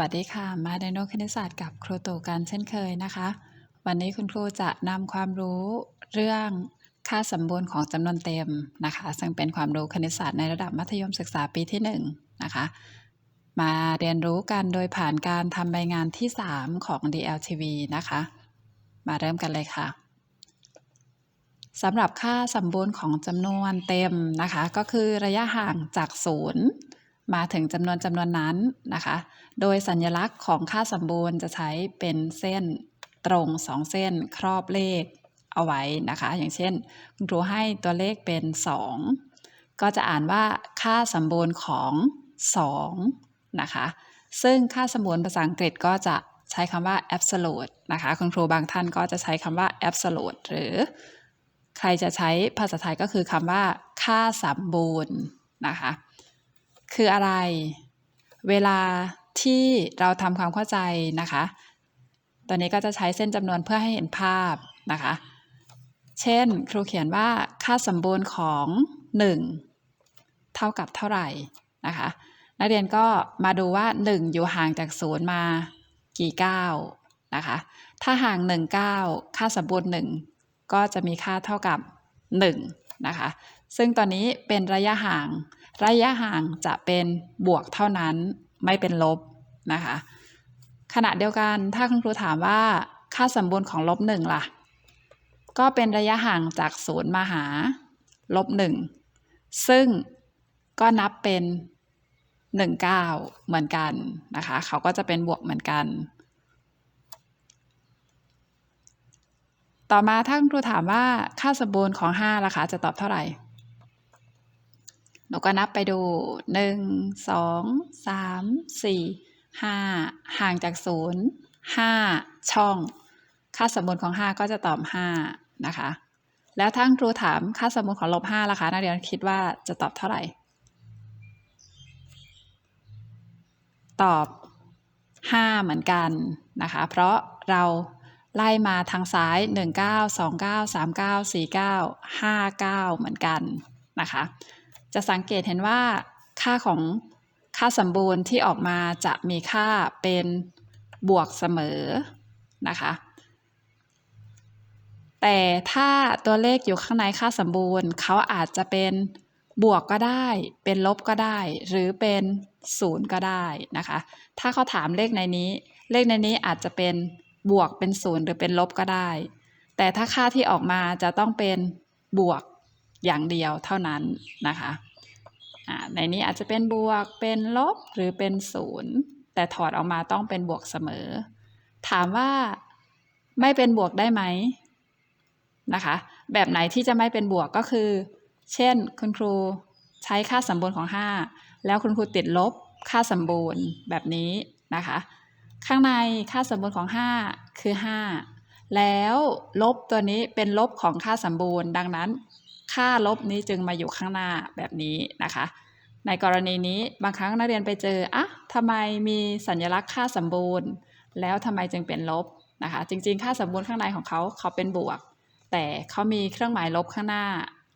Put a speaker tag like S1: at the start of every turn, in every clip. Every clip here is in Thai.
S1: วัสดีค่ะ มาไดโนคณิตศาสตร์กับครูตู่กันเช่นเคยนะคะ วันนี้คุณครูจะนำความรู้เรื่องค่าสมบูรณ์ของจำนวนเต็มนะคะ ซึ่งเป็นความรู้คณิตศาสตร์ในระดับมัธยมศึกษาปีที่1นนะคะมาเรียนรู้กันโดยผ่านการทำใบงานที่ 3 ของ DLTV นะคะ มาเริ่มกันเลยค่ะสำหรับค่าสมบูรณ์ของจำนวนเต็มนะคะ ก็คือระยะห่างจากศูนย์ มาถึงจำนวนจำนวนนั้นนะคะ โดยสัญลักษณ์ของค่าสมบูรณ์จะใช้เป็นเส้นตรงสองเส้นครอบเลขเอาไว้นะคะ อย่างเช่นคุณครูให้ตัวเลขเป็น 2 ก็จะอ่านว่าค่าสมบูรณ์ของ 2 นะคะ ซึ่งค่าสมบูรณ์ภาษาอังกฤษก็จะใช้คำว่า absolute นะคะ คุณครูบางท่านก็จะใช้คำว่า absolute หรือ ใครจะใช้ภาษาไทยก็คือคำว่า ค่าสมบูรณ์นะคะ คืออะไร เวลาที่เราทำความเข้าใจนะคะ ตอนนี้ก็จะใช้เส้นจำนวนเพื่อให้เห็นภาพนะคะ เช่น ครูเขียนว่าค่าสมบูรณ์ของ 1 เท่ากับเท่าไหร่นะคะ นักเรียนก็มาดูว่า 1 อยู่ห่างจากศูนย์มากี่ก้าวนะคะ ถ้าห่าง1ก้าวค่าสมบูรณ์ 1 ก็จะมีค่าเท่ากับ 1 นะคะ ซึ่งตอนนี้เป็นระยะห่าง ระยะห่างจะเป็นบวกเท่านั้นไม่เป็นลบนะคะ ขณะเดียวกันถ้าคุณครูถามว่าค่าสมบูรณ์ของลบหนึ่งล่ะ ก็เป็นระยะห่างจากศูนย์มาหาลบหนึ่งซึ่งก็นับเป็นหนึ่งเก้าเหมือนกันนะคะ เขาก็จะเป็นบวกเหมือนกัน ต่อมาถ้าคุณครูถามว่าค่าสมบูรณ์ของ5ล่ะคะจะตอบเท่าไหร่ นูก็นับไปดูหนึ่งสองสามสี่ห้าห่างจากศูนย์ห้าช่อง ค่าสมบูรณ์ของห้าก็จะตอบห้านะคะ แล้วถ้าครูถามค่าสมบูรณ์ของลบห้าล่ะคะนักเรียนคิดว่าจะตอบเท่าไหร่ ตอบห้าเหมือนกันนะคะ เพราะเราไล่มาทางซ้าย 1 9 2 9 3 9 4 9 5 9 เหมือนกันนะคะ จะสังเกตเห็นว่าค่าของค่าสมบูรณ์ที่ออกมาจะมีค่าเป็นบวกเสมอนะคะแต่ถ้าตัวเลขอยู่ข้างในค่าสมบูรณ์ เขาอาจจะเป็นบวกก็ได้ เป็นลบก็ได้ หรือเป็นศูนย์ก็ได้นะคะ ถ้าเขาถามเลขในนี้ เลขในนี้อาจจะเป็นบวกเป็นศูนย์หรือเป็นลบก็ได้ แต่ถ้าค่าที่ออกมาจะต้องเป็นบวก อย่างเดียวเท่านั้นนะคะในนี้อาจจะเป็นบวกเป็นลบหรือเป็นศูนย์แต่ถอดออกมาต้องเป็นบวกเสมอ ถามว่าไม่เป็นบวกได้ไหมนะคะ แบบไหนที่จะไม่เป็นบวกก็คือ เช่นคุณครูใช้ค่าสมบูรณ์ของ 5 แล้วคุณครูติดลบค่าสมบูรณ์แบบนี้นะคะ ข้างในค่าสมบูรณ์ของ 5 คือ 5 แล้วลบตัวนี้เป็นลบของค่าสมบูรณ์ ดังนั้น ค่าลบนี้จึงมาอยู่ข้างหน้าแบบนี้นะคะ ในกรณีนี้บางครั้งนักเรียนไปเจออะทำไมมีสัญลักษณ์ค่าสมบูรณ์ แล้วทำไมจึงเป็นลบนะคะ จริง ๆ ค่าสมบูรณ์ข้างในของเขาเขาเป็นบวก แต่เขามีเครื่องหมายลบข้างหน้า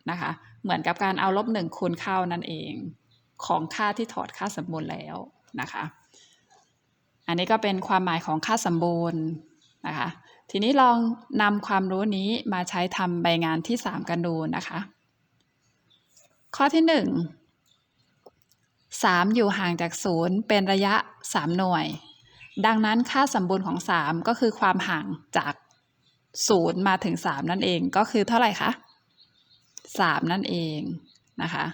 S1: นะคะ เหมือนกับการเอาลบหนึ่งคูณเข้านั่นเอง ของค่าที่ถอดค่าสมบูรณ์แล้วนะคะ อันนี้ก็เป็นความหมายของค่าสมบูรณ์นะคะ ทีนี้ลองนำความรู้นี้มาใช้ทำใบงานที่ 3 กันดูนะคะ ข้อที่ 1 3 อยู่ห่างจากศูนย์เป็นระยะ 3 หน่วย ดังนั้นค่าสมบูรณ์ของ 3 ก็คือความห่างจาก 0 มาถึง 3 นั่นเองก็คือเท่าไหร่คะ 3 นั่นเองนะคะ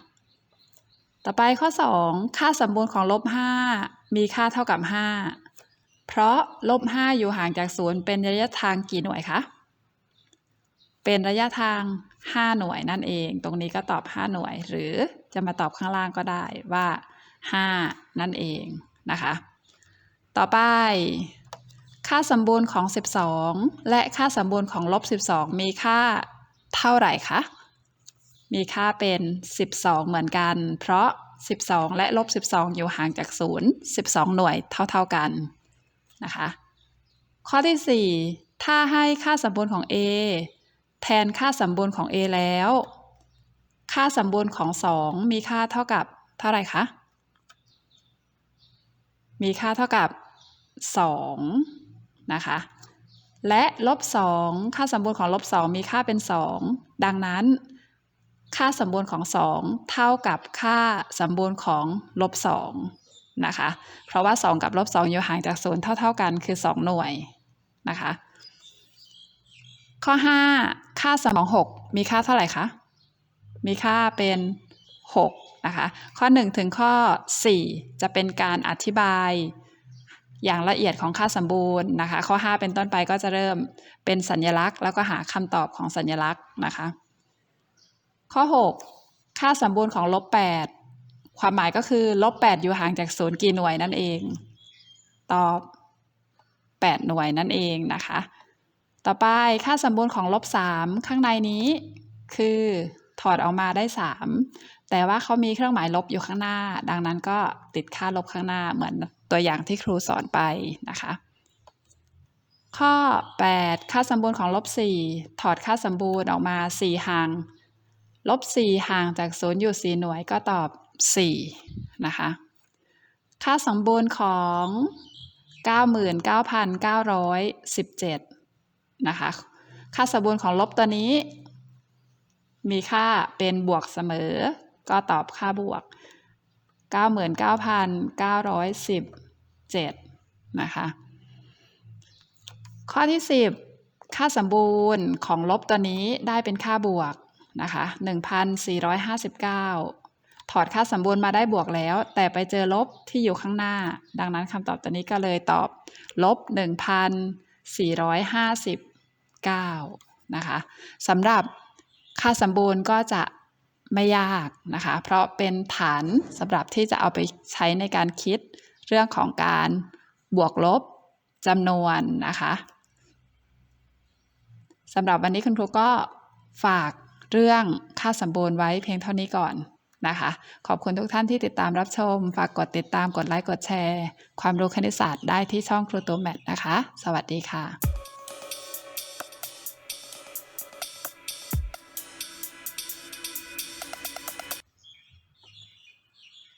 S1: ต่อไปข้อ 2 ค่าสมบูรณ์ของลบ 5 มีค่าเท่ากับ 5 เพราะลบ5อยู่ห่างจากศูนย์เป็นระยะทางกี่หน่วยคะ เป็นระยะทาง 5 หน่วยนั่นเอง ตรงนี้ก็ตอบ 5 หน่วย หรือจะมาตอบข้างล่างก็ได้ว่า 5 นั่นเองนะคะ ต่อไป ค่าสมบูรณ์ของ 12 และค่าสมบูรณ์ของลบ 12 มีค่าเท่าไหร่คะ มีค่าเป็น 12 เหมือนกัน เพราะ 12 และลบ 12 อยู่ห่างจากศูนย์12 หน่วยเท่า ๆกัน นะคะ ข้อที่ 4 ถ้าให้ค่าสมบูรณ์ของ a แทนค่าสมบูรณ์ของ a แล้ว ค่าสมบูรณ์ของ 2 มีค่าเท่ากับเท่าไหร่คะ มีค่าเท่ากับ 2 นะคะ และลบ 2 ค่าสมบูรณ์ของลบ 2 มีค่าเป็น 2 ดังนั้น ค่าสมบูรณ์ของ 2 เท่ากับค่าสมบูรณ์ของลบ 2 นะคะ เพราะว่า 2 กับลบ2อยู่ห่างจากศูนย์เท่า ๆกันคือ 2 หน่วยนะคะ ข้อ 5 ค่าสมอง 6 มีค่าเท่าไหร่คะ มีค่าเป็น 6 นะคะ ข้อ 1 ถึงข้อ 4 จะเป็นการอธิบายอย่างละเอียดของค่าสมบูรณ์นะคะ ข้อ 5 เป็นต้นไปก็จะเริ่มเป็นสัญลักษณ์ แล้วก็หาคำตอบของสัญลักษณ์นะคะ ข้อ 6 ค่าสมบูรณ์ของลบ8 ความหมายก็คือลบ8อยู่ห่างจากศูนย์กี่หน่วยนั่นเอง ตอบ8หน่วยนั่นเองนะคะ ต่อไปค่าสมบูรณ์ของลบ3ข้างในนี้คือถอดออกมาได้3แต่ว่าเขามีเครื่องหมายลบอยู่ข้างหน้า ดังนั้นก็ติดค่าลบข้างหน้าเหมือนตัวอย่างที่ครูสอนไปนะคะ ข้อ 8 ค่าสมบูรณ์ของลบ4ถอดค่าสมบูรณ์ออกมา 4 ห่างลบ4ห่างจากศูนย์อยู่ 4 หน่วยก็ตอบ 4 นะคะ ค่าสมบูรณ์ของ 99,917 นะคะ ค่าสมบูรณ์ของลบตัวนี้ มีค่าเป็นบวกเสมอ ก็ตอบค่าบวก 99,917 นะคะ ข้อที่ 10 ค่าสมบูรณ์ของลบตัวนี้ได้เป็นค่าบวกนะคะ 1,459 ถอดค่าสมบูรณ์มาได้บวกแล้ว แต่ไปเจอลบที่อยู่ข้างหน้า ดังนั้นคำตอบตัวนี้ก็เลยตอบลบ 1,459 นะคะสำหรับค่าสมบูรณ์ก็จะไม่ยากนะคะ เพราะเป็นฐานสำหรับที่จะเอาไปใช้ในการคิดเรื่องของการบวกลบจำนวนนะคะสำหรับวันนี้คุณครูก็ฝากเรื่องค่าสมบูรณ์ไว้เพียงเท่านี้ก่อน นะคะ ขอบคุณทุกท่านที่ติดตามรับชม ฝากกดติดตามกดไลค์กดแชร์ ความรู้คณิตศาสตร์ได้ที่ช่องครูตัวแมทนะคะ สวัสดีค่ะ